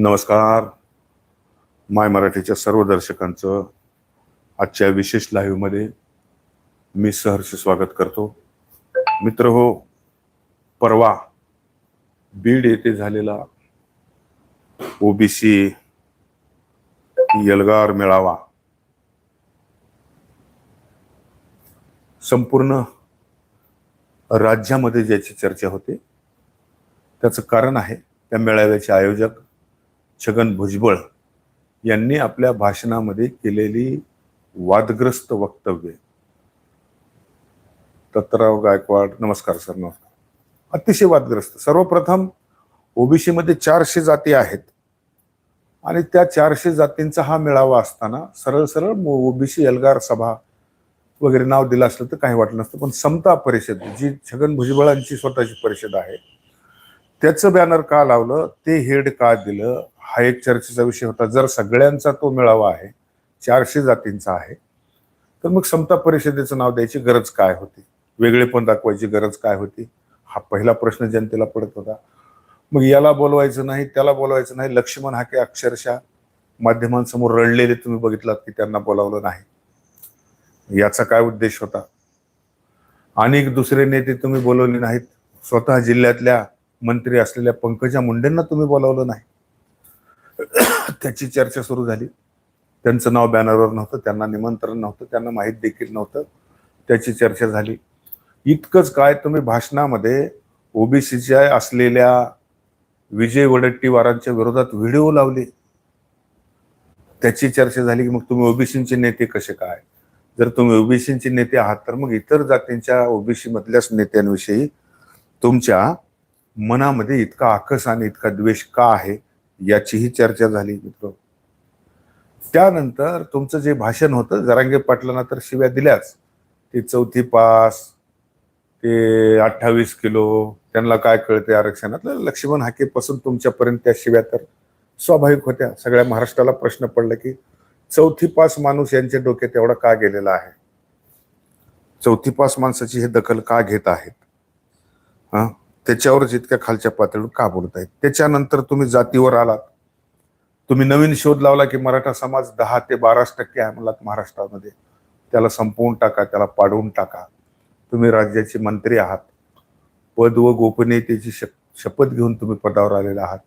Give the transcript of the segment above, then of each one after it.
नमस्कार. माय मराठीच्या सर्व दर्शकांचं आजच्या विशेष लाईव्हमध्ये मी सहर्ष स्वागत करतो. मित्र हो परवा बीड येथे झालेला ओबीसी यलगार मेळावा संपूर्ण राज्यामध्ये ज्याची चर्चा होते त्याचं कारण आहे त्या मेळाव्याचे आयोजक छगन भुजबळ यांनी आपल्या भाषणामध्ये केलेली वादग्रस्त वक्तव्य. दत्तराव गायकवाड नमस्कार सर नमस्कार. अतिशय वादग्रस्त. सर्वप्रथम ओबीसीमध्ये चारशे जाती आहेत. आणि त्या चारशे जातींचा हा मेळावा असताना सरळ सरळ ओबीसी एल्गार सभा वगैरे नाव दिलं असलं तर काही वाटलं नसतं. पण समता परिषद जी छगन भुजबळांची स्वतःची परिषद आहे त्याचं बॅनर का लावलं ते हेड का दिलं हा एक चर्चेचा विषय होता. जर सगळ्यांचा तो मेळावा आहे चारशे जातींचा आहे तर मग समता परिषदेचं नाव द्यायची गरज काय होती? वेगळेपण दाखवायची गरज काय होती? हा पहिला प्रश्न जनतेला पडत होता. मग याला बोलवायचं नाही त्याला बोलवायचं नाही लक्ष्मण हाके अक्षरशः माध्यमांसमोर रडलेले तुम्ही बघितलात की त्यांना बोलावलं नाही. याचा काय उद्देश होता? अनेक दुसरे नेते तुम्ही बोलवले नाहीत. स्वतः जिल्ह्यातल्या मंत्री असलेल्या पंकजा मुंडेंना तुम्ही बोलावलं नाही. त्याची चर्चा सुरू झाली. त्यांचं नाव बॅनरवर नव्हतं त्यांना निमंत्रण नव्हतं त्यांना माहीत देखील नव्हतं. त्याची चर्चा झाली. इतकंच काय तुम्ही भाषणामध्ये ओबीसीच्या असलेल्या विजय वडट्टीवारांच्या विरोधात व्हिडिओ लावले? त्याची चर्चा झाली की मग तुम्ही ओबीसीचे नेते कसे काय? जर तुम्ही ओबीसीचे नेते आहात तर मग इतर जातींच्या ओबीसी मधल्याच नेत्यांविषयी तुमच्या मनामध्ये इतका आकस आणि इतका द्वेष का आहे? याचीही चर्चा झाली मित्र. त्यानंतर तुमचं जे भाषण होतं जरांगे पाटलांना तर शिव्या दिल्याच. ते चौथी पास ते अठ्ठावीस किलो त्यांना काय कळते आरक्षणातलं? लक्ष्मण हाकेपासून तुमच्यापर्यंत त्या शिव्या तर स्वाभाविक होत्या. सगळ्या महाराष्ट्राला प्रश्न पडला की चौथी पास माणूस यांच्या डोक्यात एवढा का गेलेला आहे? चौथी पास माणसाची हे दखल का घेत आहेत? हा? त्याच्यावर जितक्या खालच्या पातळीवर का बोलतायत त्याच्यानंतर तुम्ही जातीवर आलात. तुम्ही नवीन शोध लावला की मराठा समाज दहा ते बाराच टक्के आहे मला महाराष्ट्रामध्ये. त्याला संपवून टाका त्याला पाडवून टाका. तुम्ही राज्याचे मंत्री आहात. पद व गोपनीयतेची शपथ घेऊन तुम्ही पदावर आलेला आहात.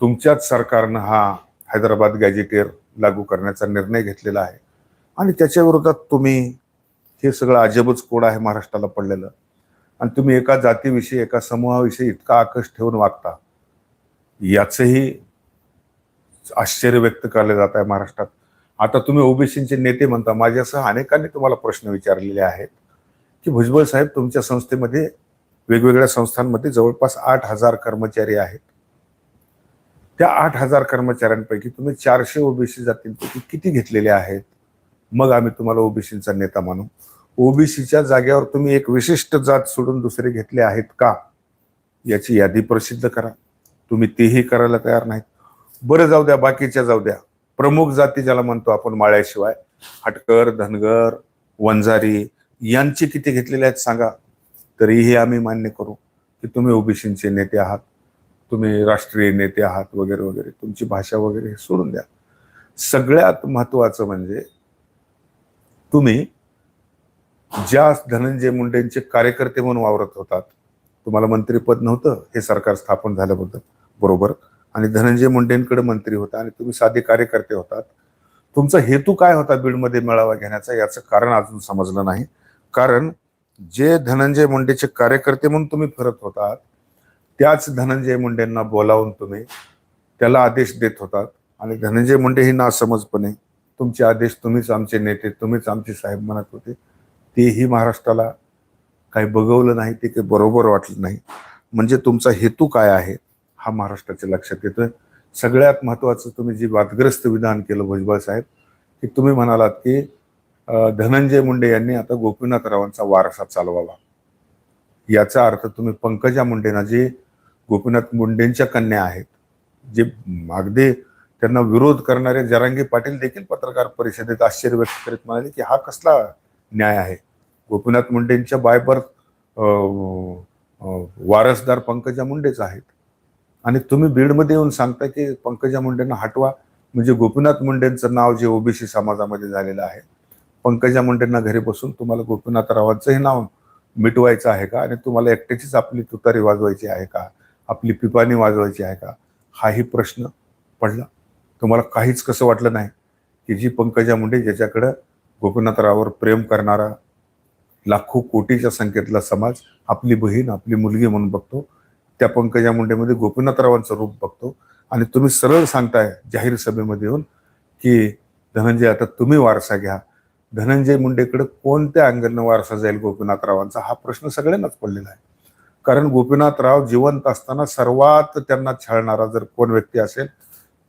तुमच्याच सरकारनं हा हैदराबाद गॅजेटियर लागू करण्याचा निर्णय घेतलेला आहे. आणि त्याच्या विरोधात तुम्ही हे सगळं अजबच कोड आहे महाराष्ट्राला पडलेलं. आणि तुम्ही एका जातीविषयी एका समूहाविषयी इतका आकर्ष ठेवून वागता. याचंही आश्चर्य व्यक्त केलं जात आहे महाराष्ट्रात. आता तुम्ही ओबीसीचे नेते म्हणता माझ्यासह अनेकांनी तुम्हाला प्रश्न विचारलेले आहेत की भुजबळ साहेब तुमच्या संस्थेमध्ये वेगवेगळ्या संस्थांमध्ये जवळपास आठ हजार कर्मचारी आहेत. त्या आठ हजार कर्मचाऱ्यांपैकी तुम्ही चारशे ओबीसी जातींपैकी किती घेतलेले आहेत? मग आम्ही तुम्हाला ओबीसीचा नेता मानू. ओबीसीच्या जागेवर तुम्ही एक विशिष्ट जात सोडून दुसरे घेतले आहेत का? याची यादी प्रसिद्ध करा. तुम्ही तेही करायला तयार नाहीत. बरं जाऊ द्या बाकीच्या जाऊ द्या. प्रमुख जाती ज्याला म्हणतो आपण माळ्याशिवाय हटकर धनगर वंजारी यांचे किती घेतलेले आहेत सांगा. तरीही आम्ही मान्य करू की तुम्ही ओबीसीचे नेते आहात. तुम्ही राष्ट्रीय नेते आहात वगैरे वगैरे. तुमची भाषा वगैरे हे सोडून द्या. सगळ्यात महत्वाचं म्हणजे तुम्ही ज्या धनंजय मुंडेंचे कार्यकर्ते म्हणून वावरत होतात तुम्हाला मंत्रीपद नव्हतं हे सरकार स्थापन झाल्याबद्दल बरोबर? आणि धनंजय मुंडेंकडे मंत्री होता आणि तुम्ही साधे कार्यकर्ते होतात. तुमचा हेतू काय होता बीडमध्ये मेळावा घेण्याचा? याचं कारण अजून समजलं नाही. कारण जे धनंजय मुंडेचे कार्यकर्ते म्हणून तुम्ही फिरत होतात त्याच धनंजय मुंडेंना बोलावून तुम्ही त्याला आदेश देत होतात. आणि धनंजय मुंडे ही नासमजपणे तुमचे आदेश तुम्हीच आमचे नेते तुम्हीच आमचे साहेब म्हणत होते. तेही महाराष्ट्राला काही बघवलं नाही ते काही बरोबर वाटलं नाही. म्हणजे तुमचा हेतू काय आहे हा महाराष्ट्राच्या लक्षात येतोय. सगळ्यात महत्वाचं तुम्ही जे वादग्रस्त विधान केलं भुजबळ साहेब की तुम्ही म्हणालात की धनंजय मुंडे यांनी आता गोपीनाथरावांचा वारसा चालवावा. याचा अर्थ तुम्ही पंकजा मुंडेंना जे गोपीनाथ मुंडेंच्या कन्या आहेत जे अगदी त्यांना विरोध करणारे जरांगी पाटील देखील पत्रकार परिषदेत आश्चर्य व्यक्त करीत म्हणाले की हा कसला न्याय आहे. गोपीनाथ मुंडेंच्या बायबर्थ वारसदार पंकजा मुंडेच आहेत. आणि तुम्ही बीडमध्ये येऊन सांगता की पंकजा मुंडेंना हटवा. म्हणजे गोपीनाथ मुंडेंचं नाव जे ओबीसी समाजामध्ये झालेलं आहे पंकजा मुंडेंना घरी बसून तुम्हाला गोपीनाथरावांचंही नाव मिटवायचं आहे का? आणि तुम्हाला एकट्याचीच आपली तुतारी वाजवायची आहे का? आपली पिपाणी वाजवायची आहे का? हाही प्रश्न पडला. तुम्हाला काहीच कसं वाटलं नाही की जी पंकजा मुंडे ज्याच्याकडं गोपीनाथरावर प्रेम करणारा लाखो कोटीच्या संख्येतला समाज आपली बहीण आपली मुलगी म्हणून बघतो. त्या पंकजा मुंडेमध्ये गोपीनाथरावांचं रूप बघतो. आणि तुम्ही सरळ सांगताय जाहीर सभेमध्ये येऊन की धनंजय आता तुम्ही वारसा घ्या. धनंजय मुंडेकडे कोणत्या अँगलनं वारसा जाईल गोपीनाथरावांचा? हा प्रश्न सगळ्यांनाच पडलेला आहे. कारण गोपीनाथराव जिवंत असताना सर्वात त्यांना छळणारा जर कोण व्यक्ती असेल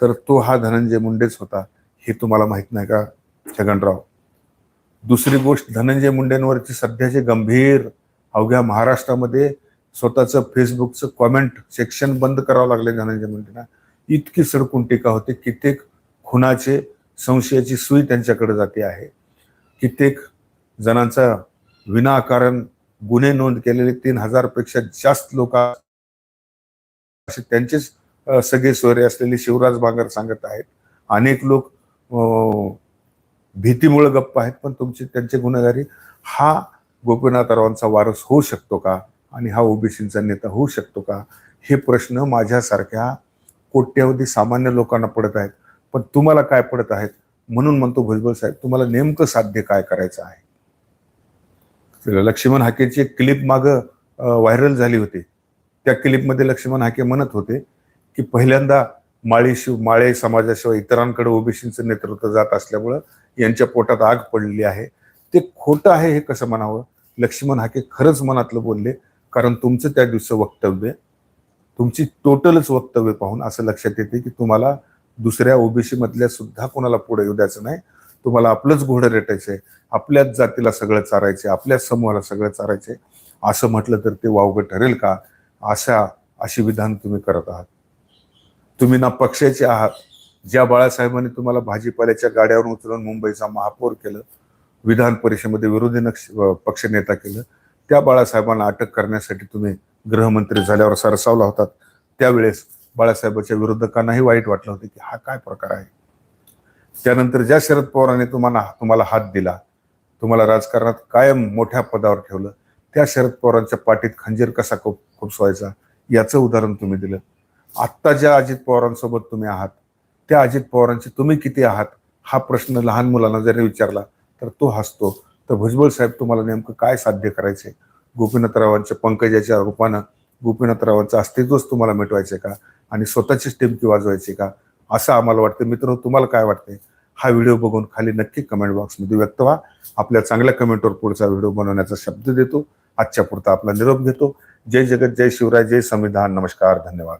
तर तो हा धनंजय मुंडेच होता. हे तुम्हाला माहीत नाही का छगनराव? दुसरी गोष्ट धनंजय मुंडेंवरची सध्याचे गंभीर अवघ्या महाराष्ट्रामध्ये स्वतःचं फेसबुकचं कॉमेंट सेक्शन बंद करावं लागले धनंजय मुंडेंना. इतकी सडकून टीका होते. कित्येक खुनाचे संशयाची सुई त्यांच्याकडे जाते आहे. कित्येक जणांचा विनाकारण गुन्हे नोंद केलेले तीन हजारपेक्षा जास्त लोक असे त्यांचेच सगळे सोयरे असलेले शिवराज बांगर सांगत आहेत. अनेक लोक भीतीमुळे गप्प आहेत पण तुमची त्यांची गुन्हेगारी हा गोपीनाथरावांचा वारस होऊ शकतो का? आणि हा ओबीसीचा नेता होऊ शकतो का? हे प्रश्न माझ्यासारख्या कोट्यावधी सामान्य लोकांना पडत आहेत. पण तुम्हाला काय पडत आहेत? म्हणून म्हणतो भुजबळ साहेब तुम्हाला नेमकं साध्य काय करायचं आहे? लक्ष्मण हाकेची एक क्लिप माग व्हायरल झाली होती. त्या क्लिपमध्ये लक्ष्मण हाके म्हणत होते की पहिल्यांदा माळी शिव माळे समाजाशिवाय इतरांकडे ओबीसीचं नेतृत्व जात असल्यामुळं यांच्या पोटात आग पडलेली आहे. ते खोटं आहे हे कसं म्हणावं? लक्ष्मण हाके खरंच मनातलं बोलले कारण तुमचं त्या दिवस वक्तव्य तुमची टोटलच वक्तव्य पाहून असं लक्षात येते की तुम्हाला दुसऱ्या ओबीसी मधल्या सुद्धा कोणाला पुढे येऊ द्यायचं नाही. तुम्हाला आपलंच घोडं रेटायचंय आपल्याच जातीला सगळं चारायचे आपल्याच समूहाला सगळं चारायचे असं म्हटलं तर ते वावगं ठरेल का? अशा अशी विधान तुम्ही करत आहात. तुम्ही ना पक्षाचे आहात. ज्या बाळासाहेबांनी तुम्हाला भाजीपाल्याच्या गाड्यावर उचलून मुंबईचा महापौर केलं विधान परिषदेमध्ये विरोधी नक्ष पक्षनेता केलं त्या बाळासाहेबांना अटक करण्यासाठी तुम्ही गृहमंत्री झाल्यावर सरसावला होतात. त्यावेळेस बाळासाहेबांच्या विरोधकांनाही वाईट वाटलं होतं की हा काय प्रकार आहे? त्यानंतर ज्या शरद पवारांनी तुम्हाला तुम्हाला हात दिला तुम्हाला राजकारणात कायम मोठ्या पदावर ठेवलं त्या शरद पवारांच्या पाठीत खंजीर कसा खूप खुपसवायचा याचं उदाहरण तुम्ही दिलं. आत्ता ज्या अजित पवारांसोबत तुम्ही आहात त्या अजित पवारांचे तुम्ही किती आहात हा प्रश्न लहान मुलांना जरी विचारला तर तो हसतो. तर भुजबळ साहेब तुम्हाला नेमकं काय साध्य करायचे गोपीनाथरावांच्या पंकजाच्या रूपानं गोपीनाथरावांचं अस्तित्वच तुम्हाला मिटवायचे का? आणि स्वतःचीच टिमकी वाजवायची का? असं आम्हाला वाटतं मित्र तुम्हाला काय वाटते हा व्हिडिओ बघून खाली नक्की कमेंट बॉक्समध्ये व्यक्त व्हा. आपल्या चांगल्या कमेंटवर पुढचा व्हिडिओ बनवण्याचा शब्द देतो. आजच्या पुरता आपला निरोप घेतो. जय जगत जय शिवराय जय संविधान. नमस्कार धन्यवाद.